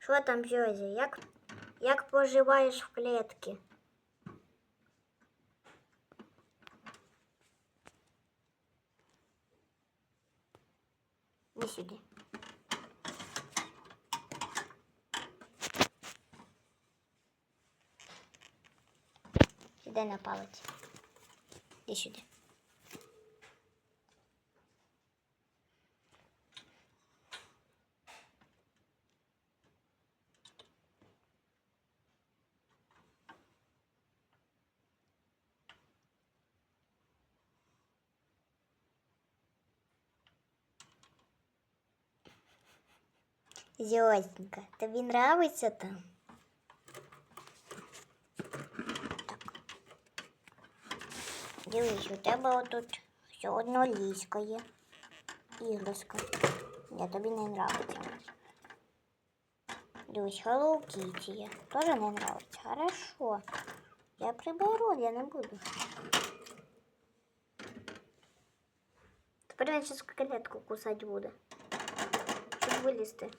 Що там, Жозі? Як, як поживаєш в клітці? Іди сюди. Сюди на палець. Іди сюди. Зёстенька, тобі нравиться там? Так. Дивись, у тебе отут все одно ліська є. Іграшка. Ні, тобі не нравиться. Дивись, Hello Kitty є. Тоже не нравиться. Хорошо. Я приберу, я не буду. Тепер він зараз клетку кусати буде. Щоб вилізти.